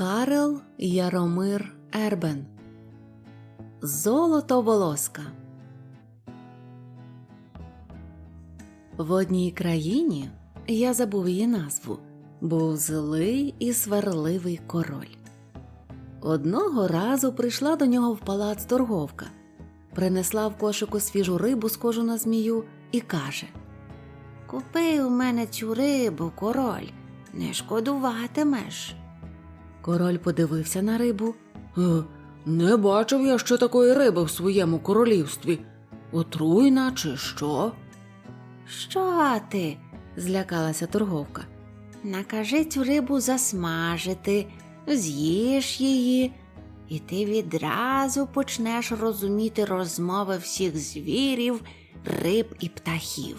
Карел Яромир Ербен Золото волоска В одній країні, я забув її назву, був злий і сварливий король. Одного разу прийшла до нього в палац торговка, принесла в кошику свіжу рибу, схожу на змію, і каже Купи у мене цю рибу, король, не шкодуватимеш. Король подивився на рибу. «Е, не бачив я ще такої риби в своєму королівстві. Отруйна чи що? Що ти? злякалася торговка. Накажи цю рибу засмажити, з'їж її, і ти відразу почнеш розуміти розмови всіх звірів, риб і птахів.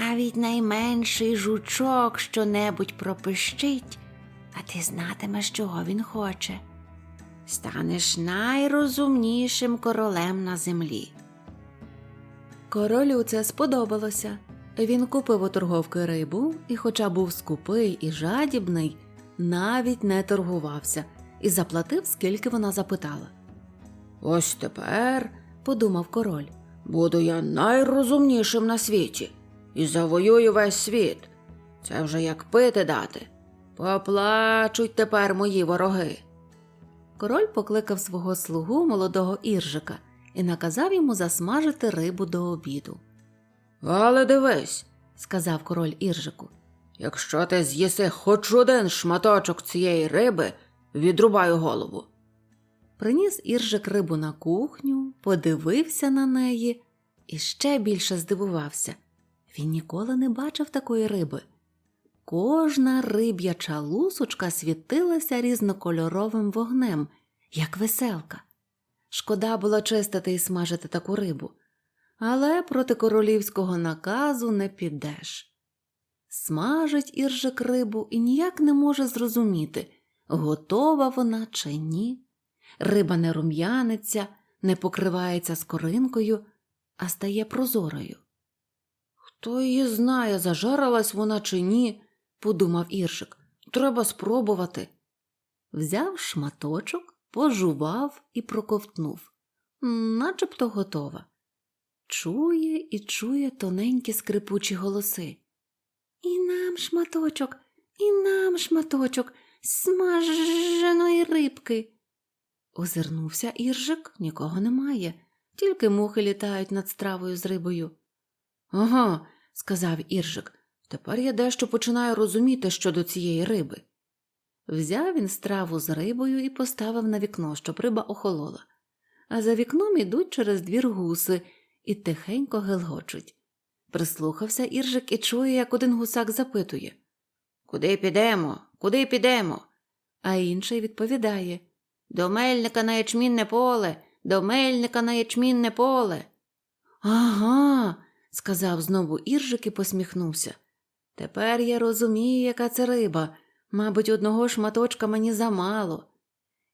Навіть найменший жучок щонебудь пропищить, а ти знатимеш, чого він хоче. Станеш найрозумнішим королем на землі. Королю це сподобалося. Він купив у торговки рибу і, хоча був скупий і жадібний, навіть не торгувався і заплатив, скільки вона запитала. Ось тепер, подумав король, буду я найрозумнішим на світі і завоюю весь світ. Це вже як пити дати. Поплачуть тепер мої вороги. Король покликав свого слугу молодого іржика і наказав йому засмажити рибу до обіду. Але дивись, сказав король іржику, якщо ти з'їси хоч один шматочок цієї риби, відрубаю голову. Приніс іржик рибу на кухню, подивився на неї і ще більше здивувався. Він ніколи не бачив такої риби. Кожна риб'яча лусочка світилася різнокольоровим вогнем, як веселка. Шкода було чистити і смажити таку рибу, але проти королівського наказу не підеш. Смажить іржик рибу і ніяк не може зрозуміти, готова вона чи ні. Риба не рум'яниться, не покривається скоринкою, а стає прозорою. Хто її знає, зажарилась вона чи ні, подумав Іршик. Треба спробувати. Взяв шматочок, пожував і проковтнув. Начебто готова. Чує і чує тоненькі скрипучі голоси. І нам шматочок, і нам шматочок смаженої рибки. Озирнувся Іржик, нікого немає, тільки мухи літають над стравою з рибою. Ага, сказав Іржик, тепер я дещо починаю розуміти щодо цієї риби. Взяв він страву з рибою і поставив на вікно, щоб риба охолола, а за вікном ідуть через двір гуси і тихенько гелгочуть. Прислухався Іржик і чує, як один гусак запитує Куди підемо? Куди підемо? А інший відповідає До мельника на ячмінне поле, до мельника на ячмінне поле. Ага, сказав знову Іржик і посміхнувся. Тепер я розумію, яка це риба. Мабуть, одного шматочка мені замало.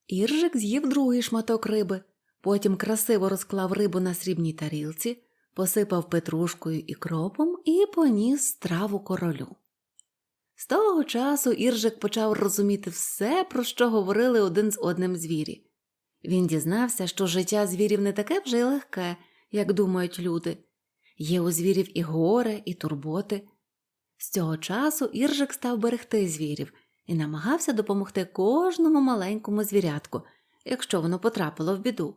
Іржик з'їв другий шматок риби, потім красиво розклав рибу на срібній тарілці, посипав петрушкою і кропом і поніс страву королю. З того часу Іржик почав розуміти все, про що говорили один з одним звірі. Він дізнався, що життя звірів не таке вже й легке, як думають люди. Є у звірів і горе, і турботи. З цього часу Іржик став берегти звірів і намагався допомогти кожному маленькому звірятку, якщо воно потрапило в біду.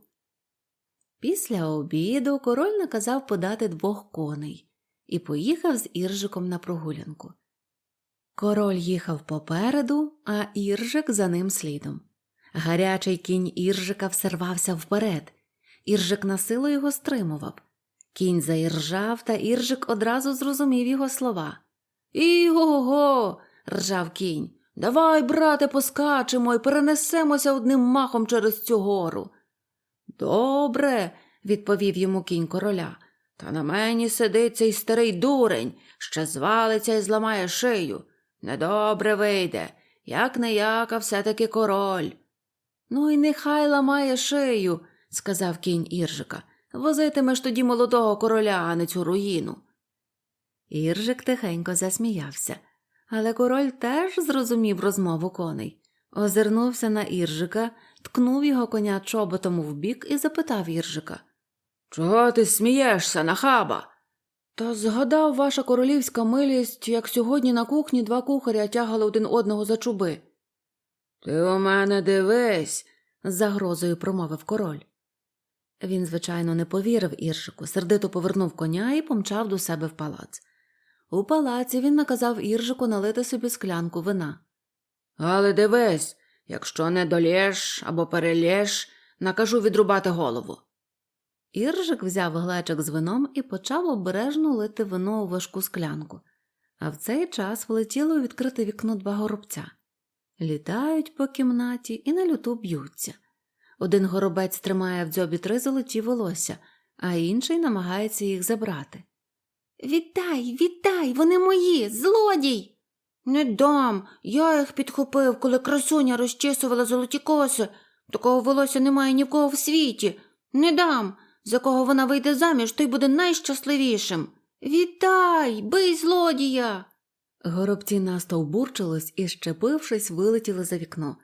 Після обіду король наказав подати двох коней і поїхав з Іржиком на прогулянку. Король їхав попереду, а Іржик за ним слідом. Гарячий кінь Іржика всервався вперед. Іржик насилу його стримував. Кінь заіржав, та Іржик одразу зрозумів його слова. Іго-го. ржав кінь. Давай, брате, поскачемо і перенесемося одним махом через цю гору. Добре, відповів йому кінь короля. Та на мені сидить цей старий дурень, ще звалиться і зламає шию. Недобре вийде, як не як, а все-таки король. Ну і нехай ламає шию, сказав кінь Іржика. Возитимеш тоді молодого короля, а не цю руїну. Іржик тихенько засміявся, але король теж зрозумів розмову коней. Озирнувся на Іржика, ткнув його коня чоботом в бік і запитав Іржика. Чого ти смієшся, нахаба? Та згадав ваша королівська милість, як сьогодні на кухні два кухаря тягали один одного за чуби. Ти у мене дивись, з загрозою промовив король. Він, звичайно, не повірив Іржику, сердито повернув коня і помчав до себе в палац. У палаці він наказав Іржику налити собі склянку вина. Але дивись, якщо не долєш або перелєш, накажу відрубати голову. Іржик взяв глечик з вином і почав обережно лити вино у важку склянку, а в цей час влетіло у відкрите вікно два горобця. Літають по кімнаті і на люту б'ються. Один горобець тримає в дзьобі три золоті волосся, а інший намагається їх забрати. Віддай, віддай, вони мої, злодій. Не дам. Я їх підхопив, коли красуня розчісувала золоті коси. Такого волосся немає ні в кого в світі. Не дам. За кого вона вийде заміж, той буде найщасливішим. Віддай, бий злодія. Горобці настовбурчились і, щепившись, вилетіли за вікно.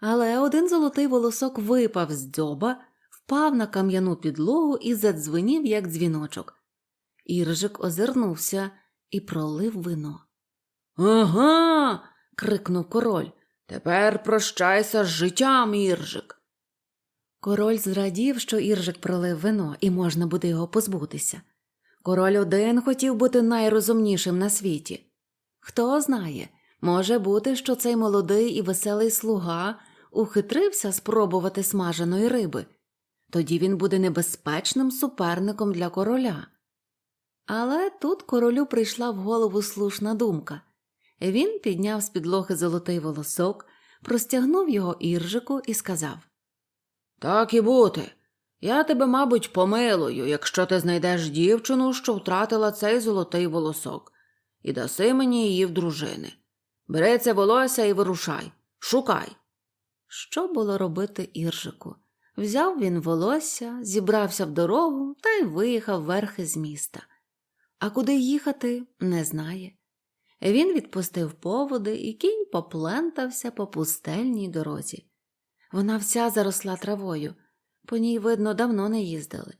Але один золотий волосок випав з дзьоба, впав на кам'яну підлогу і задзвенів, як дзвіночок. Іржик озирнувся і пролив вино. Ага. крикнув король. Тепер прощайся з життям, Іржик. Король зрадів, що Іржик пролив вино, і можна буде його позбутися. Король один хотів бути найрозумнішим на світі. Хто знає, може бути, що цей молодий і веселий слуга ухитрився спробувати смаженої риби. Тоді він буде небезпечним суперником для короля. Але тут королю прийшла в голову слушна думка. Він підняв з підлоги золотий волосок, простягнув його іржику і сказав Так і бути. Я тебе, мабуть, помилую, якщо ти знайдеш дівчину, що втратила цей золотий волосок, і даси мені її в дружини. Бери це волосся і вирушай, шукай. Що було робити Іржику? Взяв він волосся, зібрався в дорогу та й виїхав верхи з міста. А куди їхати, не знає. Він відпустив поводи, і кінь поплентався по пустельній дорозі. Вона вся заросла травою, по ній, видно, давно не їздили.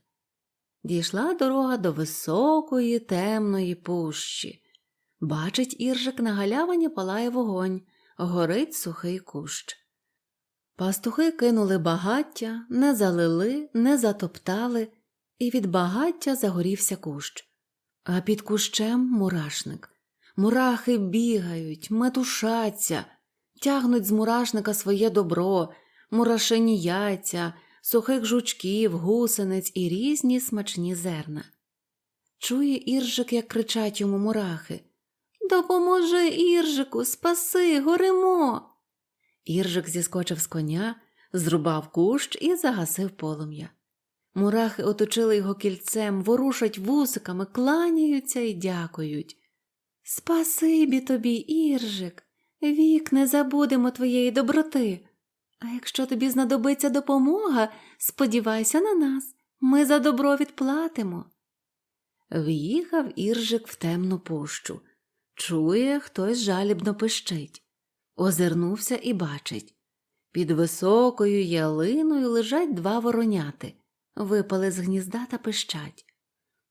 Дійшла дорога до високої темної пущі. Бачить іржик на галявині палає вогонь, горить сухий кущ. Пастухи кинули багаття, не залили, не затоптали, і від багаття загорівся кущ. А під кущем мурашник. Мурахи бігають, метушаться, тягнуть з мурашника своє добро, мурашині яйця, сухих жучків, гусениць і різні смачні зерна. Чує іржик, як кричать йому мурахи. Допоможи, Іржику, спаси, горимо. Іржик зіскочив з коня, зрубав кущ і загасив полум'я. Мурахи оточили його кільцем, ворушать вусиками, кланяються і дякують. Спасибі тобі, Іржик, вік не забудемо твоєї доброти. А якщо тобі знадобиться допомога, сподівайся на нас, ми за добро відплатимо. В'їхав Іржик в темну пущу. Чує, хтось жалібно пищить. Озирнувся і бачить. Під високою ялиною лежать два вороняти, випали з гнізда та пищать.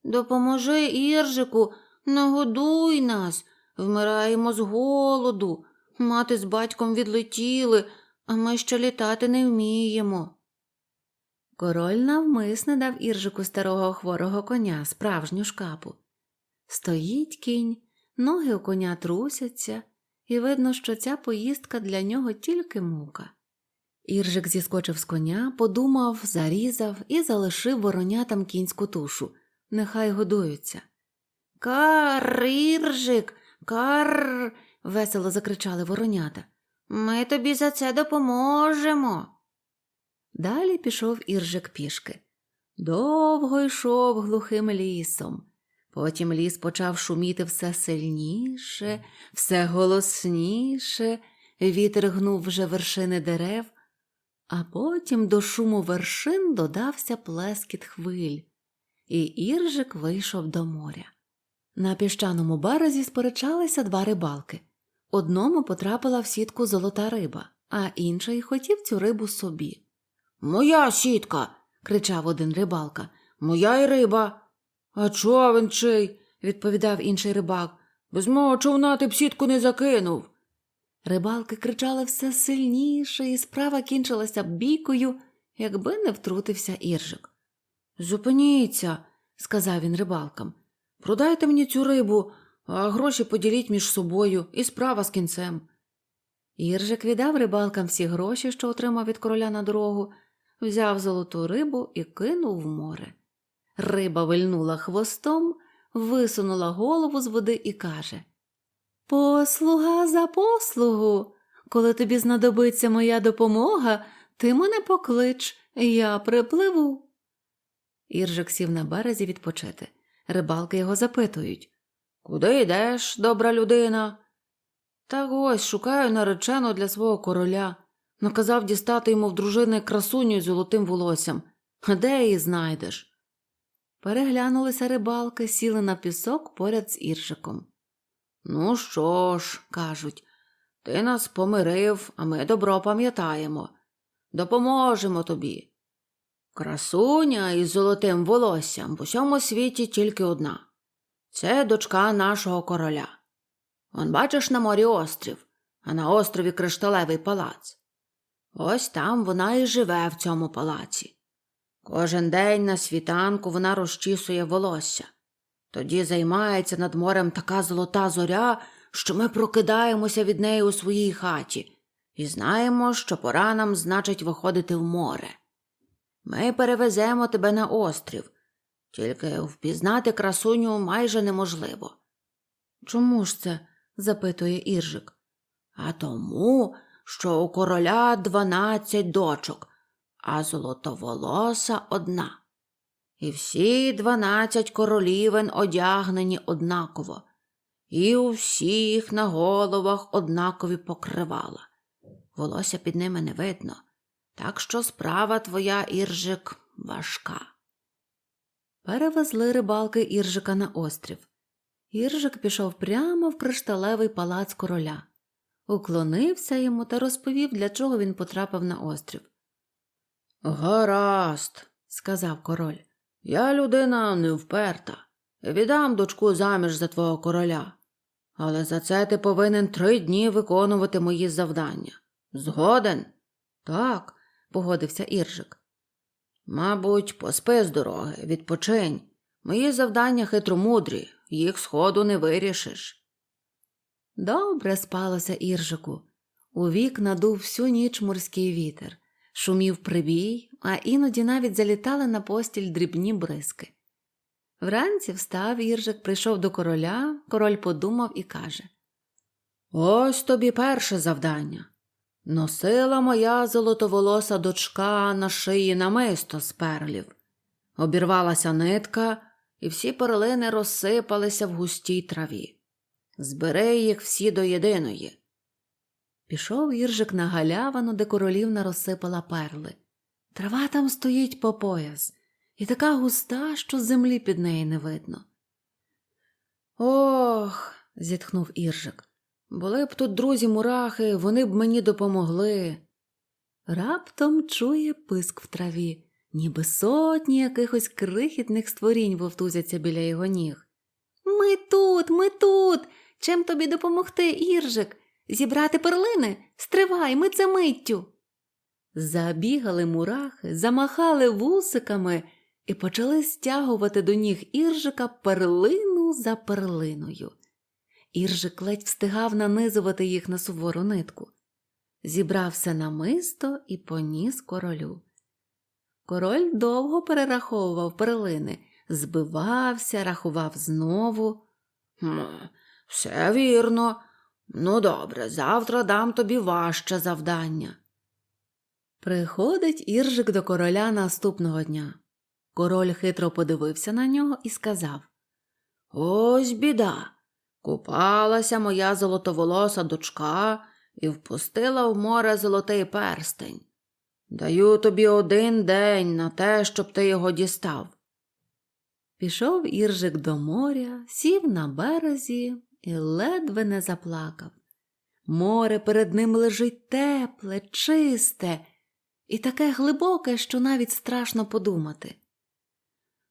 Допоможи, Іржику, нагодуй нас, вмираємо з голоду. Мати з батьком відлетіли, а ми ще літати не вміємо. Король навмисне дав Іржику старого хворого коня, справжню шкапу. Стоїть кінь, ноги у коня трусяться, і видно, що ця поїздка для нього тільки мука. Іржик зіскочив з коня, подумав, зарізав і залишив воронятам кінську тушу. Нехай годуються. Кар, Іржик, кар. весело закричали воронята. Ми тобі за це допоможемо. Далі пішов Іржик пішки. Довго йшов глухим лісом. Потім ліс почав шуміти все сильніше, все голосніше, вітер гнув вже вершини дерев, а потім до шуму вершин додався плескіт хвиль, і Іржик вийшов до моря. На піщаному березі сперечалися два рибалки. Одному потрапила в сітку золота риба, а інший хотів цю рибу собі. Моя сітка. кричав один рибалка. Моя й риба. А човен чий? відповідав інший рибак. Без мого човна ти б сітку не закинув. Рибалки кричали все сильніше, і справа кінчилася бійкою, якби не втрутився іржик. Зупиніться, сказав він рибалкам. Продайте мені цю рибу, а гроші поділіть між собою, і справа з кінцем. Іржик віддав рибалкам всі гроші, що отримав від короля на дорогу, взяв золоту рибу і кинув в море. Риба вильнула хвостом, висунула голову з води і каже Послуга за послугу. Коли тобі знадобиться моя допомога, ти мене поклич, я припливу. Іржик сів на березі відпочити. Рибалки його запитують Куди йдеш, добра людина? Так ось шукаю наречену для свого короля. Наказав дістати йому в дружини красуню з золотим волоссям. А де її знайдеш? Переглянулися рибалки, сіли на пісок поряд з Іржиком. Ну що ж, кажуть, ти нас помирив, а ми добро пам'ятаємо. Допоможемо тобі. Красуня із золотим волоссям в усьому світі тільки одна. Це дочка нашого короля. Он бачиш на морі острів, а на острові кришталевий палац. Ось там вона і живе в цьому палаці. Кожен день на світанку вона розчісує волосся. Тоді займається над морем така золота зоря, що ми прокидаємося від неї у своїй хаті і знаємо, що пора нам, значить, виходити в море. Ми перевеземо тебе на острів, тільки впізнати красуню майже неможливо. Чому ж це? запитує Іржик. А тому, що у короля дванадцять дочок, а золотоволоса одна. І всі дванадцять королівен одягнені однаково, і у всіх на головах однакові покривала. Волосся під ними не видно, так що справа твоя, Іржик, важка. Перевезли рибалки Іржика на острів. Іржик пішов прямо в кришталевий палац короля, уклонився йому та розповів, для чого він потрапив на острів. Гаразд, сказав король. Я людина не вперта. Віддам дочку заміж за твого короля. Але за це ти повинен три дні виконувати мої завдання. Згоден? Так, погодився Іржик. Мабуть, поспи з дороги, відпочинь. Мої завдання хитромудрі, їх сходу не вирішиш. Добре спалося Іржику. У вікна дув всю ніч морський вітер, шумів прибій, а іноді навіть залітали на постіль дрібні бризки. Вранці встав Іржик, прийшов до короля, король подумав і каже Ось тобі перше завдання. Носила моя золотоволоса дочка на шиї намисто з перлів. Обірвалася нитка, і всі перлини розсипалися в густій траві. Збери їх всі до єдиної. Пішов Іржик на галявину, де королівна розсипала перли. Трава там стоїть по пояс, і така густа, що землі під неї не видно. Ох, зітхнув Іржик. Були б тут друзі мурахи, вони б мені допомогли. Раптом чує писк в траві, ніби сотні якихось крихітних створінь вовтузяться біля його ніг. Ми тут, ми тут. Чим тобі допомогти, Іржик? Зібрати перлини? Стривай, ми це миттю. Забігали мурахи, замахали вусиками і почали стягувати до ніг Іржика перлину за перлиною. Іржик ледь встигав нанизувати їх на сувору нитку. Зібрався намисто і поніс королю. Король довго перераховував перлини, збивався, рахував знову. «Хм, Все вірно. Ну, добре, завтра дам тобі важче завдання. Приходить Іржик до короля наступного дня. Король хитро подивився на нього і сказав Ось біда. Купалася моя золотоволоса дочка і впустила в море золотий перстень. Даю тобі один день на те, щоб ти його дістав. Пішов Іржик до моря, сів на березі і ледве не заплакав. Море перед ним лежить тепле, чисте і таке глибоке, що навіть страшно подумати.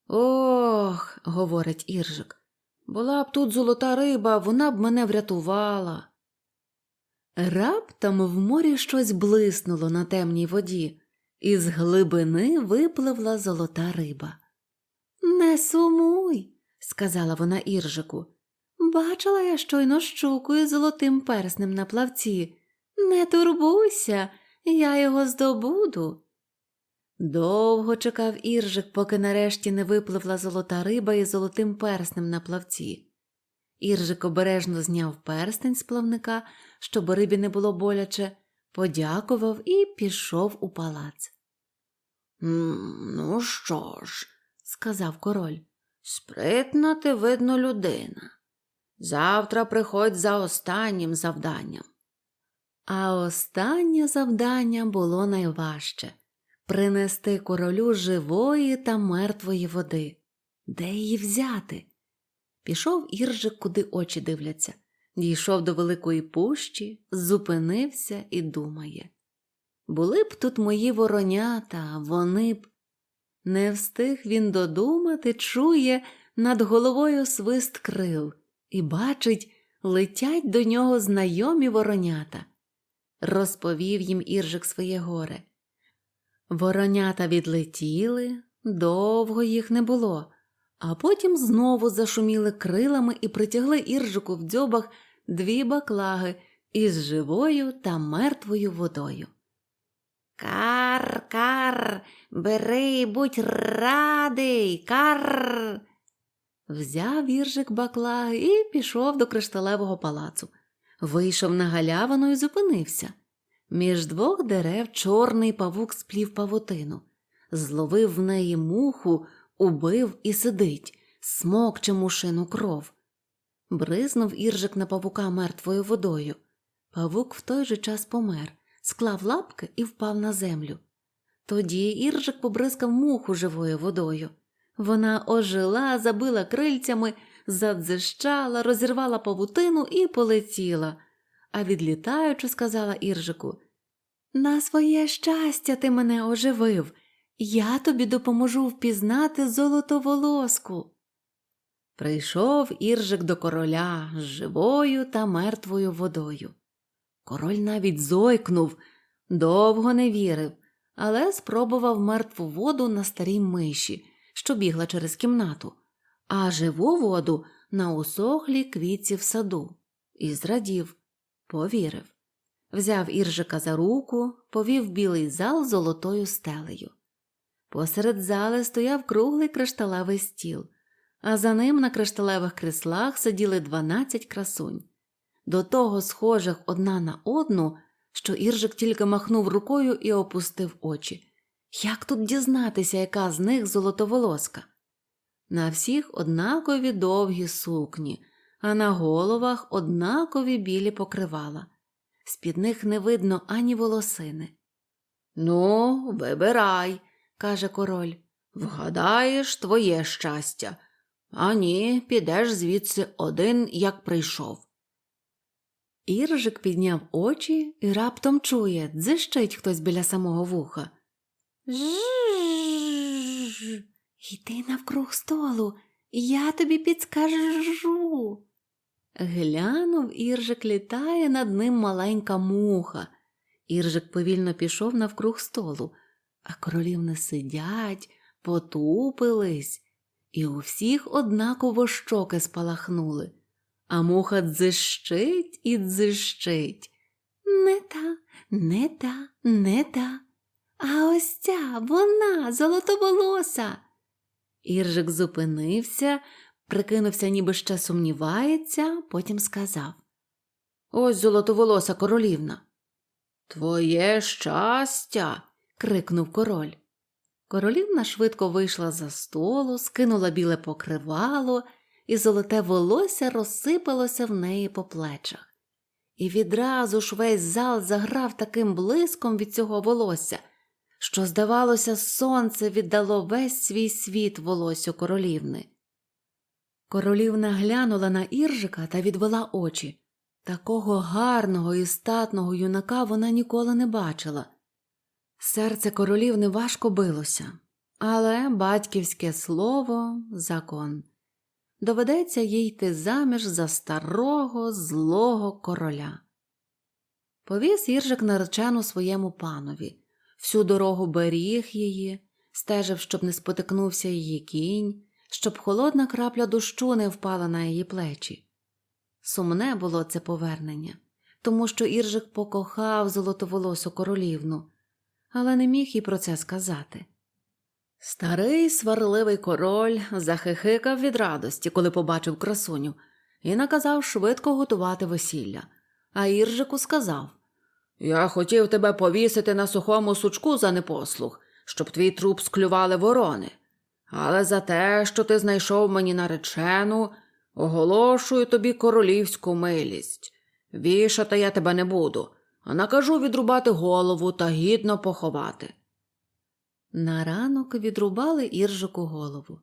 Ох, говорить Іржик, була б тут золота риба, вона б мене врятувала. Раптом в морі щось блиснуло на темній воді, і з глибини випливла золота риба. Не сумуй, сказала вона Іржику. Бачила я щойно щуку із золотим перснем на плавці. Не турбуйся, я його здобуду. Довго чекав Іржик, поки нарешті не випливла золота риба із золотим перснем на плавці. Іржик обережно зняв перстень з плавника, щоб рибі не було боляче, подякував і пішов у палац. Ну що ж, сказав король, спритна ти, видно, людина. Завтра приходь за останнім завданням. А останнє завдання було найважче принести королю живої та мертвої води. Де її взяти? Пішов Іржик, куди очі дивляться, дійшов до великої пущі, зупинився і думає. Були б тут мої воронята, вони б. Не встиг він додумати, чує над головою свист крил і бачить, летять до нього знайомі воронята. Розповів їм Іржик своє горе. Воронята відлетіли, довго їх не було, а потім знову зашуміли крилами і притягли Іржику в дзьобах дві баклаги із живою та мертвою водою. Кар, кар, бери, будь радий, кар. Взяв віржик баклаги і пішов до кришталевого палацу. Вийшов на галявину і зупинився. Між двох дерев чорний павук сплів павутину, зловив в неї муху, убив і сидить, смокче мушину кров. Бризнув іржик на павука мертвою водою. Павук в той же час помер, склав лапки і впав на землю. Тоді іржик побризкав муху живою водою. Вона ожила, забила крильцями, задзищала, розірвала павутину і полетіла. А відлітаючи, сказала Іржику На своє щастя ти мене оживив. Я тобі допоможу впізнати золотоволоску. Прийшов Іржик до короля з живою та мертвою водою. Король навіть зойкнув, довго не вірив, але спробував мертву воду на старій миші, що бігла через кімнату, а живу воду на усохлій квітці в саду, і зрадів, повірив. Взяв Іржика за руку, повів білий зал золотою стелею. Посеред зали стояв круглий кришталевий стіл, а за ним на кришталевих кріслах сиділи дванадцять красунь, до того схожих одна на одну, що Іржик тільки махнув рукою і опустив очі. Як тут дізнатися, яка з них золотоволоска? На всіх однакові довгі сукні, а на головах однакові білі покривала. З під них не видно ані волосини. Ну, вибирай, каже король. Вгадаєш твоє щастя, а ні, підеш звідси один, як прийшов. Іржик підняв очі і раптом чує, дзищить хтось біля самого вуха. Жжж. Йди навкруг столу, я тобі підскажу. Глянув, Іржик літає над ним маленька муха. Іржик повільно пішов навкруг столу, а королівни сидять, потупились, і у всіх однаково щоки спалахнули, а муха дзищить і дзищить. Не та, не та, не та. А ось ця вона золотоволоса. Іржик зупинився, прикинувся, ніби ще сумнівається, потім сказав Ось золотоволоса королівна. Твоє щастя. крикнув король. Королівна швидко вийшла за столу, скинула біле покривало, і золоте волосся розсипалося в неї по плечах. І відразу ж весь зал заграв таким блиском від цього волосся, що, здавалося, сонце віддало весь свій світ волосю королівни. Королівна глянула на Іржика та відвела очі. Такого гарного і статного юнака вона ніколи не бачила. Серце королівни важко билося, але батьківське слово закон. Доведеться їй йти заміж за старого злого короля. Повіз Іржик наречену своєму панові, всю дорогу беріг її, стежив, щоб не спотикнувся її кінь, щоб холодна крапля дощу не впала на її плечі. Сумне було це повернення, тому що Іржик покохав золотоволосу королівну, але не міг їй про це сказати. Старий сварливий король захихикав від радості, коли побачив красуню, і наказав швидко готувати весілля. А Іржику сказав Я хотів тебе повісити на сухому сучку за непослух, щоб твій труп склювали ворони. Але за те, що ти знайшов мені наречену, оголошую тобі королівську милість. Вішати я тебе не буду, а накажу відрубати голову та гідно поховати. На ранок відрубали Іржику голову.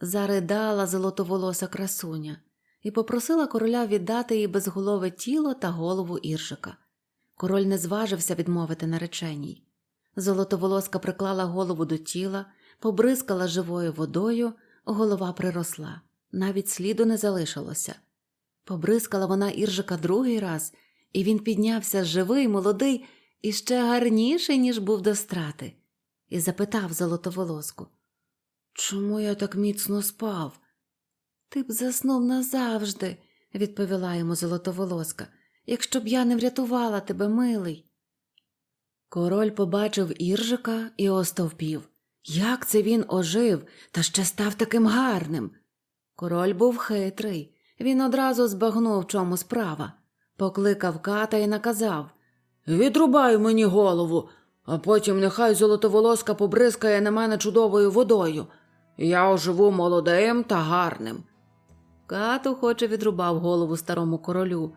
Заридала золотоволоса красуня і попросила короля віддати їй безголове тіло та голову Іржика. Король не зважився відмовити нареченій. Золотоволоска приклала голову до тіла, побризкала живою водою, голова приросла, навіть сліду не залишилося. Побризкала вона Іржика другий раз, і він піднявся живий, молодий і ще гарніший, ніж був до страти, і запитав золотоволоску Чому я так міцно спав? Ти б заснув назавжди, відповіла йому золотоволоска, якщо б я не врятувала тебе, милий. Король побачив Іржика і остовпів. Як це він ожив та ще став таким гарним? Король був хитрий. Він одразу збагнув, в чому справа. Покликав ката і наказав Відрубай мені голову, а потім нехай золотоволоска побризкає на мене чудовою водою. Я оживу молодим та гарним. Кат охоче відрубав голову старому королю,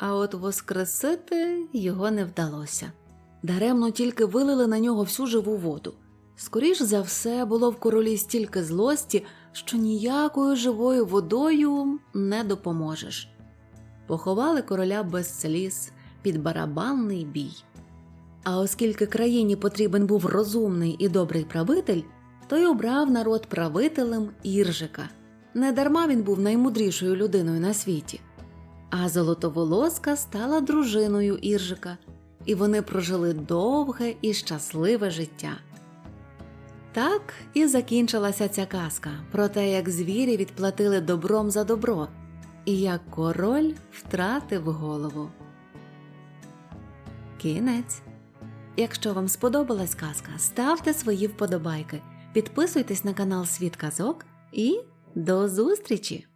а от воскресити його не вдалося. Даремно тільки вилили на нього всю живу воду. Скоріш за все, було в королі стільки злості, що ніякою живою водою не допоможеш. Поховали короля без сліз під барабанний бій. А оскільки країні потрібен був розумний і добрий правитель, то й обрав народ правителем Іржика. Недарма він був наймудрішою людиною на світі. А золотоволоска стала дружиною Іржика, і вони прожили довге і щасливе життя. Так і закінчилася ця казка про те, як звірі відплатили добром за добро, і як король втратив голову. Кінець. Якщо вам сподобалась казка, ставте свої вподобайки, підписуйтесь на канал Світ Казок і до зустрічі!